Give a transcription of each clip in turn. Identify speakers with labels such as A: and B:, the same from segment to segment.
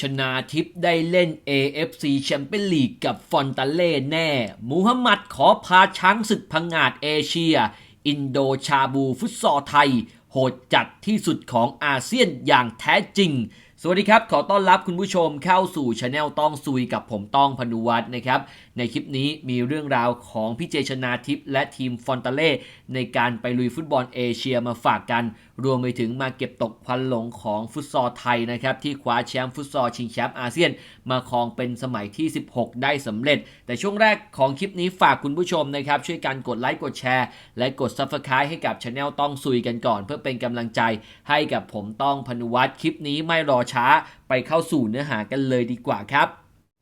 A: ชนาทิพย์ได้เล่น AFC แชมเปี้ยนลีกกับฟอนตาเล่แน่ มูฮัมหมัดขอพาช้างศึกพังงาดเอเชีย อินโดชาบูฟุตซอลไทย โหดจัดที่สุดของอาเซียนอย่างแท้จริง สวัสดีครับ ขอต้อนรับคุณผู้ชมเข้าสู่ช anel ต้องซุยกับผมต้องพนุวัฒน์นะครับในคลิปนี้มีเรื่องราวของพี่เจชนาทิพย์และทีมฟอนตาเล่ในการไปลุยฟุตบอลเอเชียมาฝากกัน รวมไปถึงมาเก็บตกควันหลงของฟุตซอลไทยนะครับที่คว้าแชมป์ฟุตซอลชิงแชมป์อาเซียน มาครองเป็นสมัยที่ 16 ได้สำเร็จ แต่ช่วงแรกของคลิปนี้ฝากคุณผู้ชมนะครับช่วยกันกดไลค์กดแชร์ และกด Subscribe ให้กับช anel ต้องซุยกันก่อน เพื่อเป็นกำลังใจให้กับผมต้องพนุวัฒน์คลิปนี้ไม่รอช้าไปเข้าสู่เนื้อหากันเลยดีกว่าครับ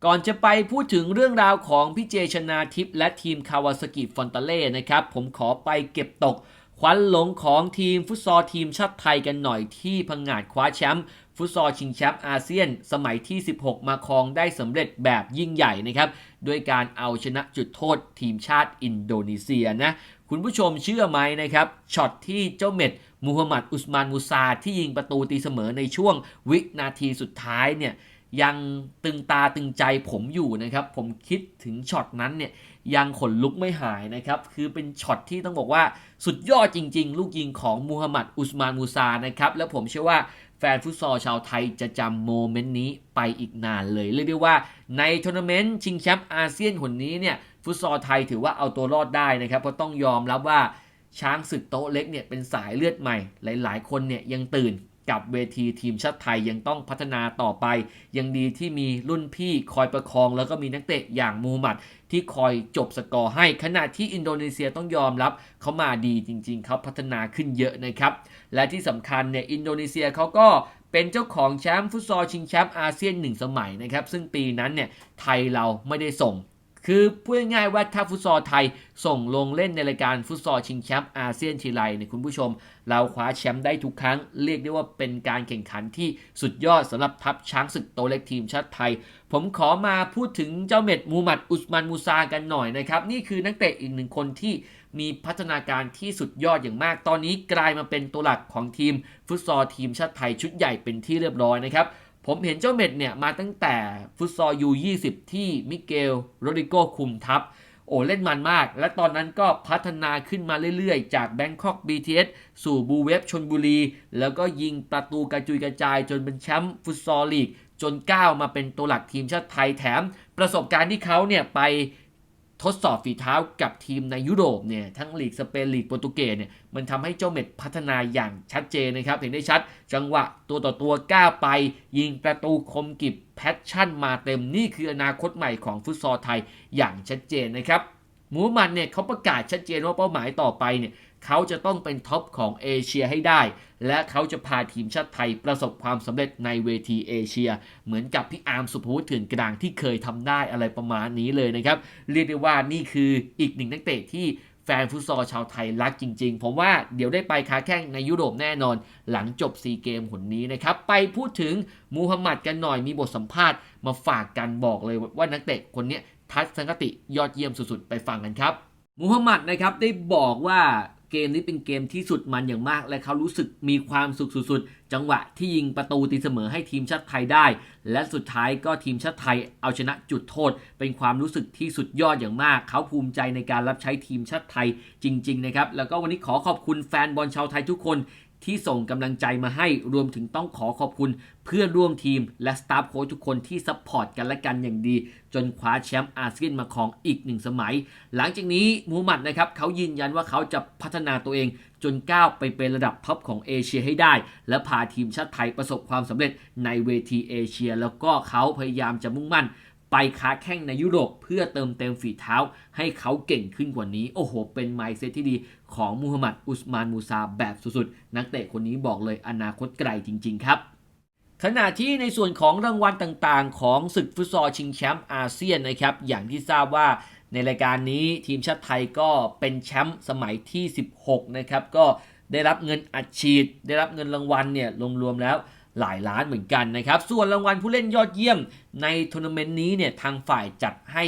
A: ก่อนจะไปพูดถึงเรื่องราวของพี่เจชนาทิพย์และทีมคาวาสกิฟอนตาเล่นะครับ ผมขอไปเก็บตกควันหลงของทีมฟุตซอลทีมชาติไทยกันหน่อยที่พังงาดคว้าแชมป์ฟุตซอลชิงแชมป์อาเซียน สมัยที่ 16 มาครองได้สำเร็จแบบยิ่งใหญ่นะครับด้วยการเอาชนะจุดโทษทีมชาติอินโดนีเซียนะ คุณผู้ชมเชื่อไหมนะครับช็อตที่เจ้าเม็ดมูฮัมหมัดอุสมานมูซาที่ยิงประตูตีเสมอในช่วงวินาทีสุดท้ายเนี่ย ยังตึงตาตึงใจผมอยู่นะครับ ผมคิดถึงช็อตนั้นเนี่ยยังขนลุกไม่หายนะครับ คือเป็นช็อตที่ต้องบอกว่าสุดยอดจริง ๆ ลูกยิงของมูฮัมหมัดอุสมานมูซานะครับ แล้วผมเชื่อว่าแฟนฟุตซอลชาวไทยจะจำโมเมนต์นี้ไปอีกนานเลย เรียกได้ว่าในทัวร์นาเมนต์ชิงแชมป์อาเซียนคนนี้เนี่ยฟุตซอลไทยถือว่าเอาตัวรอดได้นะครับ เพราะต้องยอมรับว่าช้างศึกโต๊ะเล็กเนี่ยเป็นสายเลือดใหม่ หลาย ๆ คนเนี่ยยังตื่น กับเวทีทีมชาติไทยยังต้องพัฒนาต่อไป ยังดีที่มีรุ่นพี่คอยประคอง แล้วก็มีนักเตะอย่างมูมหมัด ที่คอยจบสกอร์ให้ ขณะที่อินโดนีเซียต้องยอมรับเขามาดีจริงๆเขาพัฒนาขึ้นเยอะนะครับ และที่สำคัญเนี่ยอินโดนีเซียเขาก็เป็นเจ้าของแชมป์ฟุตซอลชิงแชมป์อาเซียนหนึ่งสมัยนะครับ ซึ่งปีนั้นเนี่ยไทยเราไม่ได้ส่ง คือพูดง่ายๆว่าถ้าฟุตซอลไทยส่งลงเล่นในรายการฟุตซอลชิงแชมป์อาเซียนทีไรเนี่ยคุณผู้ชม เราคว้าแชมป์ได้ทุกครั้ง เรียกได้ว่าเป็นการแข่งขันที่สุดยอดสำหรับทัพช้างศึกโตเล็กทีมชาติไทย ผมขอมาพูดถึงเจ้าเม็ดมูมหมัดอุสมานมูซากันหน่อยนะครับ นี่คือนักเตะอีกหนึ่งคนที่มีพัฒนาการที่สุดยอดอย่างมาก ตอนนี้กลายมาเป็นตัวหลักของทีมฟุตซอลทีมชาติไทยชุดใหญ่เป็นที่เรียบร้อยนะครับ ผมเห็นเจ้าเม็ดเนี่ยมาตั้งแต่ฟุตซอลยู20 ที่มิเกลโรดิโกคุมทัพ โอ้เล่นมันมาก และตอนนั้นก็พัฒนาขึ้นมาเรื่อยๆ จากแบงคอก BTS สู่บูเวฟชนบุรี แล้วก็ยิงประตูกระจุยกระจายจนเป็นแชมป์ฟุตซอลลีก จนก้าวมาเป็นตัวหลักทีมชาติไทยแถม ประสบการณ์ที่เขาเนี่ยไป ทดสอบฝีเท้ากับทีมในยุโรปเนี่ยทั้งลีกสเปนลีกโปรตุเกสเนี่ยมันทำให้เจ้าเม็ดพัฒนาอย่างชัดเจนนะครับ เห็นได้ชัด จังหวะตัวต่อตัวก้าวไป ยิงประตูคมกิบแพชชั่นมาเต็มนี่คืออนาคตใหม่ของฟุตซอลไทยอย่างชัดเจนนะครับมูมันเนี่ยเขาประกาศชัดเจนว่าเป้าหมายต่อไปเนี่ย เขาจะต้องเป็นท็อปของเอเชียให้ได้ และเขาจะพาทีมชาติไทยประสบความสำเร็จในเวทีเอเชีย เหมือนกับพี่อาร์มสุภวุฒิเถื่อนกลางที่เคยทำได้อะไรประมาณนี้เลยนะครับ เรียกได้ว่านี่คืออีกหนึ่งนักเตะที่แฟนฟุตซอลชาวไทยรักจริงๆ ผมว่าเดี๋ยวได้ไปค้าแข้งในยุโรปแน่นอน หลังจบซีเกมหนนี้นะครับ ไปพูดถึงมูฮัมหมัดกันหน่อยมีบทสัมภาษณ์มาฝากกันบอกเลยว่านักเตะคนนี้ทัศนคติยอดเยี่ยมสุดๆ ไปฟังกันครับ มูฮัมหมัดนะครับได้บอกว่า เกมนี้เป็นเกมที่สุดมันอย่างมาก และเขารู้สึกมีความสุขสุดๆ จังหวะที่ยิงประตูตีเสมอให้ทีมชาติไทยได้ และสุดท้ายก็ทีมชาติไทยเอาชนะจุดโทษ เป็นความรู้สึกที่สุดยอดอย่างมาก เขาภูมิใจในการรับใช้ทีมชาติไทยจริง ๆ นะครับ แล้วก็วันนี้ขอขอบคุณแฟนบอลชาวไทยทุกคน ที่ส่งกำลังใจมาให้รวมถึงต้องขอขอบคุณ เพื่อนร่วมทีมและสตาฟโค้ชทุกคนที่ซัพพอร์ตกันและกันอย่างดี จนคว้าแชมป์อาเซียนมาครองอีกหนึ่งสมัย หลังจากนี้มูฮัมหมัดนะครับเขายืนยันว่าเขาจะพัฒนาตัวเอง จนก้าวไปเป็นระดับท็อปของเอเชียให้ได้ และพาทีมชาติไทยประสบความสำเร็จในเวทีเอเชีย แล้วก็เขาพยายามจะมุ่งมั่น ไปค้าแข่งในยุโรปเพื่อเติมเต็มฝีเท้า ให้เขาเก่งขึ้นกว่านี้ โอ้โห เป็นไมซ์เซตที่ดีของมูฮัมหมัดอุสมานมูซาแบบสุดๆ นักเตะคนนี้บอกเลยอนาคตไกลจริง ๆ ครับขณะที่ในส่วนของรางวัลต่างๆ ของศึกฟุตซอลชิงแชมป์อาเซียนนะครับ อย่างที่ทราบว่าในรายการนี้ทีมชาติไทยก็เป็นแชมป์สมัยที่ 16 นะครับ ก็ได้รับเงินอัดฉีด ได้รับเงินรางวัลเนี่ยรวมๆแล้ว หลายล้านเหมือนกันนะครับ ส่วนรางวัลผู้เล่นยอดเยี่ยมในทัวร์นาเมนต์นี้เนี่ยทางฝ่ายจัดให้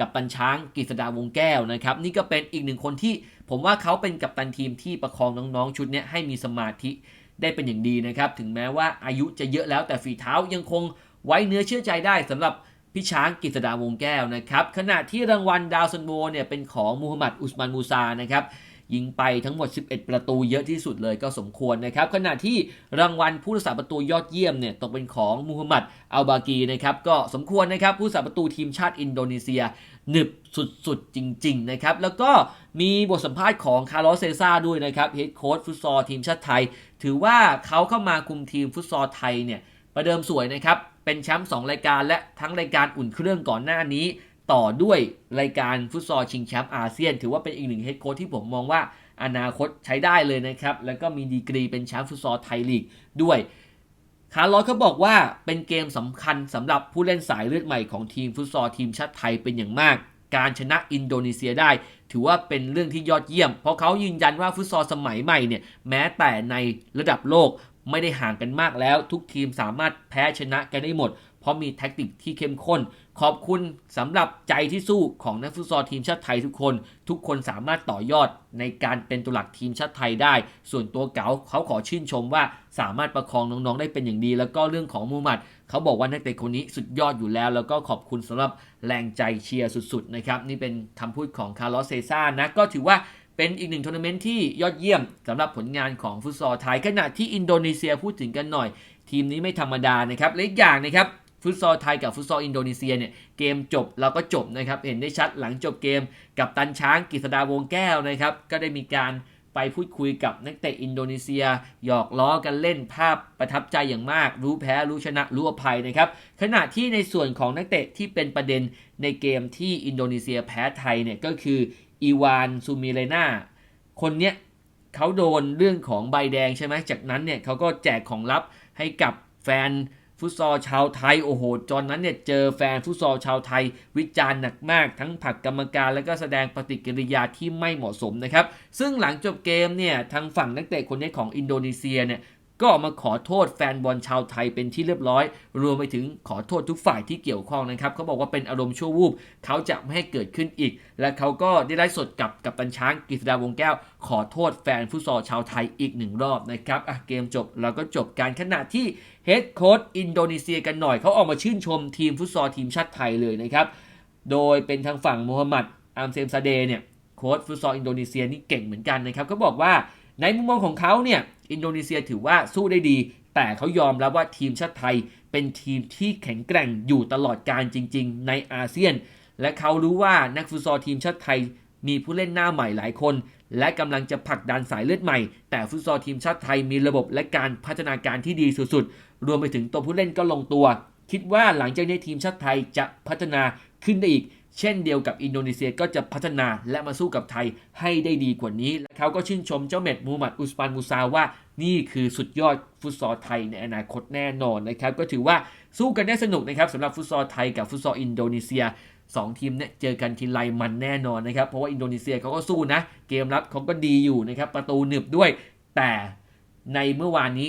A: กับปัญช้างกฤษดาวงแก้วนะครับ นี่ก็เป็นอีกหนึ่งคนที่ผมว่าเขาเป็นกัปตันทีมที่ประคองน้องๆชุดนี้ให้มีสมาธิได้เป็นอย่างดีนะครับ ถึงแม้ว่าอายุจะเยอะแล้วแต่ฝีเท้ายังคงไว้เนื้อเชื่อใจได้สำหรับพี่ช้างกฤษดาวงแก้วนะครับขณะที่รางวัลดาวซันโวเนี่ยเป็นของมูฮัมหมัดอุสมานมูซานะครับ ยิงไปทั้งหมด 11 ประตูเยอะที่สุดเลยก็สมควรนะครับ ขณะที่รางวัลผู้รักษาประตูยอดเยี่ยมเนี่ยตกเป็นของมูฮัมหมัดอัลบากีนะครับก็สมควรนะครับผู้รักษาประตูทีมชาติอินโดนีเซียหนึบสุดๆ จริง ๆ นะครับ แล้วก็มีบทสัมภาษณ์ของคาร์ลอสเซซ่าด้วยนะครับเฮดโค้ชฟุตซอลทีมชาติไทย ถือว่าเขาเข้ามาคุมทีมฟุตซอลไทยเนี่ยประเดิมสวยนะครับเป็นแชมป์2รายการและทั้งรายการอุ่นเครื่องก่อนหน้านี้ ต่อด้วยรายการฟุตซอลชิงแชมป์อาเซียน ถือว่าเป็นอีกหนึ่งเฮดโค้ชที่ผมมองว่าอนาคตใช้ได้เลยนะครับ แล้วก็มีดีกรีเป็นแชมป์ฟุตซอลไทยลีกด้วย คาร์ลอสเขาบอกว่าเป็นเกมสำคัญสำหรับผู้เล่นสายเลือดใหม่ของทีมฟุตซอลทีมชาติไทยเป็นอย่างมาก การชนะอินโดนีเซียได้ ถือว่าเป็นเรื่องที่ยอดเยี่ยม เพราะเขายืนยันว่าฟุตซอลสมัยใหม่เนี่ยแม้แต่ในระดับโลกไม่ได้ห่างกันมากแล้ว ทุกทีมสามารถแพ้ชนะกันได้หมด เพราะมีแท็กติกที่เข้มข้น ขอบคุณสำหรับใจที่สู้ของนักฟุตซอลทีมชาติไทยทุกคน ทุกคนสามารถต่อยอดในการเป็นตัวหลักทีมชาติไทยได้ ส่วนตัวเก๋าเขาขอชื่นชมว่าสามารถประคองน้องๆได้เป็นอย่างดี แล้วก็เรื่องของมูฮัมหมัดเขาบอกว่านักเตะคนนี้สุดยอดอยู่แล้ว แล้วก็ขอบคุณสำหรับแรงใจเชียร์สุดๆนะครับนี่เป็นคำพูดของคาร์ลอสเซซ่านะก็ถือว่าเป็นอีกหนึ่งทัวร์นาเมนต์ที่ยอดเยี่ยมสำหรับผลงานของฟุตซอลไทยขณะที่อินโดนีเซียพูดถึงกันหน่อย ทีมนี้ไม่ธรรมดานะครับและอีกอย่างนะครับ ฟุตซอลไทยกับฟุตซอลอินโดนีเซียเนี่ยเกมจบเราก็จบนะครับเห็นได้ชัดหลังจบเกมกับตันช้างกฤษดาวงแก้วนะครับก็ได้มีการไปพูดคุยกับนักเตะอินโดนีเซีย หยอกล้อกันเล่นภาพประทับใจอย่างมาก รู้แพ้รู้ชนะรู้อภัยนะครับ ขณะที่ในส่วนของนักเตะที่เป็นประเด็นในเกมที่อินโดนีเซียแพ้ไทยเนี่ยก็คืออีวานซูมิเลนาคนเนี้ยเขาโดนเรื่องของใบแดงใช่ไหมจากนั้นเนี่ยเขาก็แจกของลับให้กับแฟน ฟุตซอลชาวไทย โอ้โหจอนนั้นเนี่ยเจอแฟนฟุตซอลชาวไทย วิจารณ์หนักมากทั้งผักกรรมการ แล้วก็แสดงปฏิกิริยาที่ไม่เหมาะสมนะครับ ซึ่งหลังจบเกมเนี่ยทางฝั่งนักเตะคนนี้ของอินโดนีเซียเนี่ย ก็ออกมาขอโทษแฟนบอลชาวไทยเป็นที่เรียบร้อย รวมไปถึงขอโทษทุกฝ่ายที่เกี่ยวข้องนะครับเขาบอกว่าเป็นอารมณ์ชั่ววูบเขาจะไม่ให้เกิดขึ้นอีก และเขาก็ได้ไลฟ์สดกับกับตันช้างกฤษดาวงแก้ว ขอโทษแฟนฟุตซอลชาวไทยอีกหนึ่งรอบนะครับอะเกมจบเราก็จบการขณะที่เฮดโค้ชอินโดนีเซียกันหน่อยเขาออกมาชื่นชมทีมฟุตซอลทีมชาติไทยเลยนะครับโดยเป็นทางฝั่งมูฮัมหมัดอัมเซมซาเดเนี่ยโค้ชฟุตซอลอินโดนีเซียนี่เก่งเหมือนกันนะครับเขาบอกว่า ในมุมมองของเขาเนี่ยอินโดนีเซียถือว่าสู้ได้ดี แต่เขายอมรับว่าทีมชาติไทย เป็นทีมที่แข็งแกร่งอยู่ตลอดการจริง ๆ ในอาเซียน และเขารู้ว่านักฟุตซอลทีมชาติไทย มีผู้เล่นหน้าใหม่หลายคน และกำลังจะผลักดันสายเลือดใหม่ แต่ฟุตซอลทีมชาติไทยมีระบบและการพัฒนาการที่ดีสุดๆรวมไปถึงตัวผู้เล่นก็ลงตัว คิดว่าหลังจากนี้ทีมชาติไทยจะพัฒนาขึ้นได้อีก เช่นเดียวกับอินโดนีเซียก็จะพัฒนาและมาสู้กับไทยให้ได้ดีกว่านี้และเขาก็ชื่นชมเจ้าเม็ดมูฮัมหมัดอุสปานมูซาว่า นี่คือสุดยอดฟุตซอลไทยในอนาคตแน่นอนนะครับ ก็ถือว่าสู้กันได้สนุกนะครับสำหรับฟุตซอลไทยกับฟุตซอลอินโดนีเซียสองทีมเนี่ยเจอกันทีไรมันแน่นอนนะครับ เพราะว่าอินโดนีเซียเขาก็สู้นะ เกมรับเขาก็ดีอยู่นะครับ ประตูหนึบด้วย แต่ในเมื่อวานนี้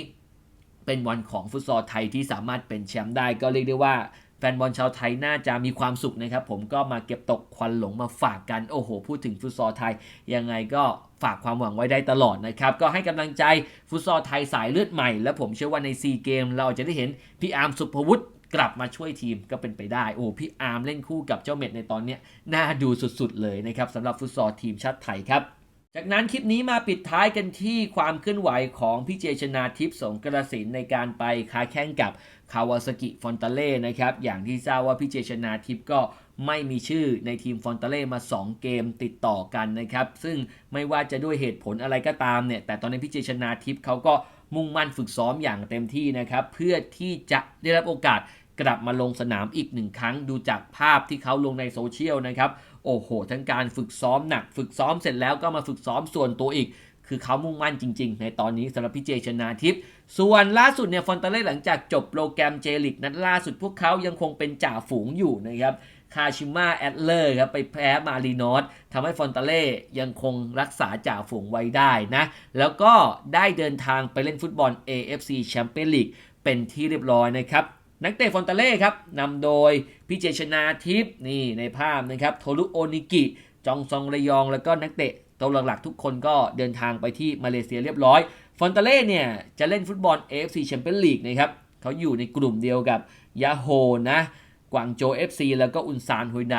A: เป็นวันของฟุตซอลไทยที่สามารถเป็นแชมป์ได้ก็เรียกได้ว่า แฟนบอลชาวไทยน่าจะมีความสุขนะครับ ผมก็มาเก็บตกควันหลงมาฝากกัน โอ้โห พูดถึงฟุตซอลไทย ยังไงก็ฝากความหวังไว้ได้ตลอดนะครับ ก็ให้กำลังใจฟุตซอลไทยสายเลือดใหม่ และผมเชื่อว่าในซีเกมเราจะได้เห็นพี่อาร์มสุภวุฒิกลับมาช่วยทีมก็เป็นไปได้ โอ้พี่อาร์มเล่นคู่กับเจ้าเม็ดในตอนนี้น่าดูสุดๆเลยนะครับสำหรับฟุตซอลทีมชาติไทยครับ จากนั้นคลิปนี้มาปิดท้ายกันที่ความเคลื่อนไหวของพี่เจชนาทิพย์สงกระสินในการไปค้าแข่งกับคาวาซากิฟอนตาเล่นะครับ อย่างที่ทราบว่าพี่เจชนาทิพย์ก็ไม่มีชื่อในทีมฟอนตาเล่มา 2 เกมติดต่อกันนะครับ ซึ่งไม่ว่าจะด้วยเหตุผลอะไรก็ตามเนี่ย แต่ตอนนี้พี่เจชนาทิพย์เขาก็มุ่งมั่นฝึกซ้อมอย่างเต็มที่นะครับ เพื่อที่จะได้รับโอกาสกลับมาลงสนามอีกหนึ่งครั้งดูจากภาพที่เขาลงในโซเชียลนะครับ โอ้โห ทั้งการฝึกซ้อมหนัก ฝึกซ้อมเสร็จแล้วก็มาฝึกซ้อมส่วนตัวอีก คือเขามุ่งมั่นจริง ๆ ในตอนนี้สำหรับพี่เจชนาทิพย์ส่วนล่าสุดเนี่ยฟอนตาเล่หลังจากจบโปรแกรมเจลิกนัดล่าสุดพวกเขายังคงเป็นจ่าฝูงอยู่นะครับคาชิมาแอดเลอร์ครับไปแพ้มารีนอสทำให้ฟอนตาเล่ยังคงรักษาจ่าฝูงไว้ได้นะ แล้วก็ได้เดินทางไปเล่นฟุตบอล AFC Champions League เป็นที่เรียบร้อยนะครับ นักเตะฟอนตาเล่ครับนำโดยพี่เจชนาทิพย์นี่ในภาพนะครับโทรุโอนิกิจองซองระยอง แล้วก็นักเตะตัวหลักๆทุกคนก็เดินทางไปที่มาเลเซียเรียบร้อย ฟอนตาเล่เนี่ยจะเล่นฟุตบอล AFC Champions League นะครับเขาอยู่ในกลุ่มเดียวกับยาโฮนะกวางโจ FC แล้วก็อุนซานฮุยได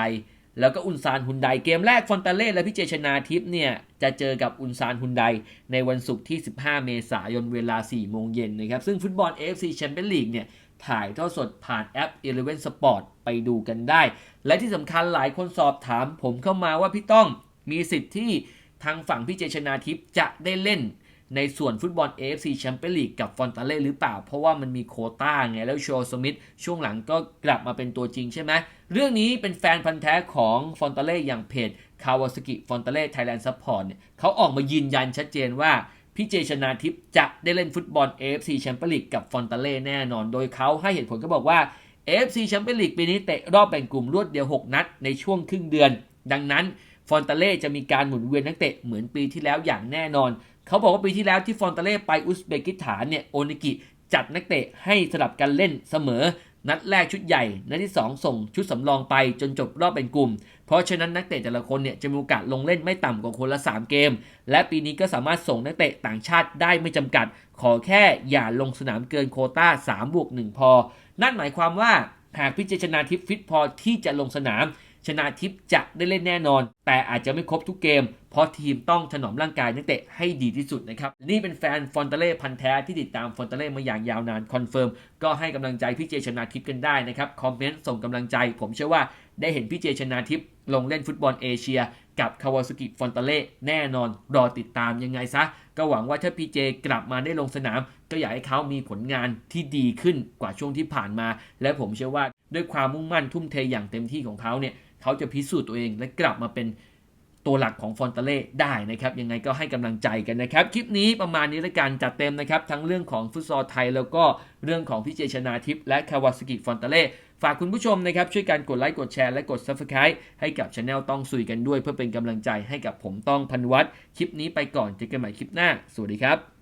A: แล้วก็อุนซานฮุนไดเกมแรกฟอนตาเล่และพี่เจชนาทิพย์เนี่ยจะเจอกับอุนซานฮุนไดในวันศุกร์ที่ 15 เมษายนเวลา 4 โมงเย็นนะครับซึ่งฟุตบอล AFC Champions League เนี่ย ถ่ายทอดสดผ่านแอป Eleven Sport ไปดูกันได้ และที่สำคัญหลายคนสอบถามผมเข้ามาว่าพี่ต้องมีสิทธิ์ที่ทางฝั่งพี่เจชนาทิพย์จะได้เล่นในส่วนฟุตบอล AFC Champions League กับฟอนตาเล่หรือเปล่า เพราะว่ามันมีโคต้าไง แล้วโชสมิธช่วงหลังก็กลับมาเป็นตัวจริงใช่ไหม เรื่องนี้เป็นแฟนพันธ์แท้ของฟอนตาเล่อย่างเพจคาวาสกิฟอนตาเล่ไทยแลนด์ซัพพอร์ตเนี่ยเขาออกมายืนยันชัดเจนว่า พี่เจชนาทิพย์จะได้เล่นฟุตบอล AFC Champions League กับฟอนตาเล่แน่นอน โดยเขาให้เหตุผลก็บอกว่า AFC Champions League ปีนี้เตะรอบแบ่งกลุ่มรวดเดียว 6 นัดในช่วงครึ่งเดือน ดังนั้นฟอนตาเล่จะมีการหมุนเวียนนักเตะเหมือนปีที่แล้วอย่างแน่นอน เขาบอกว่าปีที่แล้วที่ฟอนตาเล่ไปอุซเบกิสถานเนี่ยโอนิกิจัดนักเตะให้สลับกันเล่นเสมอ นัดแรกชุดใหญ่ นัดที่ 2 ส่งชุดสำรองไปจนจบรอบเป็นกลุ่ม เพราะฉะนั้นนักเตะแต่ละคนเนี่ยจะมีโอกาสลงเล่นไม่ต่ำกว่าคนละ 3 เกม และปีนี้ก็สามารถส่งนักเตะต่างชาติได้ไม่จำกัด ขอแค่อย่าลงสนามเกินโคต้า3บวก1พอ นั่นหมายความว่าหากพิจารณาทิพฟิตพอที่จะลงสนาม ชนาทิพย์จะได้เล่นแน่นอน แต่อาจจะไม่ครบทุกเกม เพราะทีมต้องถนอมร่างกายนักเตะให้ดีที่สุดนะครับ นี่เป็นแฟนฟอนตาเล่พันแท้ที่ติดตามฟอนตาเล่มาอย่างยาวนานคอนเฟิร์ม ก็ให้กำลังใจพี่เจชนาทิพย์กันได้นะครับ คอมเมนต์ส่งกำลังใจ ผมเชื่อว่าได้เห็นพี่เจชนาทิพย์ลงเล่นฟุตบอลเอเชีย กับคาวาสกิฟอนตาเล่แน่นอนรอติดตามยังไงซะ ก็หวังว่าถ้าพีเจกลับมาได้ลงสนาม ก็อยากให้เขามีผลงานที่ดีขึ้นกว่าช่วงที่ผ่านมา และผมเชื่อว่าด้วยความมุ่งมั่นทุ่มเทอย่างเต็มที่ของเขาเนี่ยเขาจะพิสูจน์ตัวเองและกลับมาเป็นตัวหลักของฟอนตาเล่ได้นะครับ ยังไงก็ให้กำลังใจกันนะครับ คลิปนี้ประมาณนี้ละกันจัดเต็มนะครับ ทั้งเรื่องของฟุตซอลไทย แล้วก็เรื่องของพี่เจชนาทิพย์และคาวาสกิฟอนตาเล่ ฝากคุณผู้ชมนะครับช่วยกันกดไลค์กดแชร์และกด Subscribe ให้กับช anel ต้องสุยกันด้วย เพื่อเป็นกำลังใจให้กับผมต้องพันวัตคลิปนี้ไปก่อนเจอกันใหม่คลิปหน้า สวัสดีครับ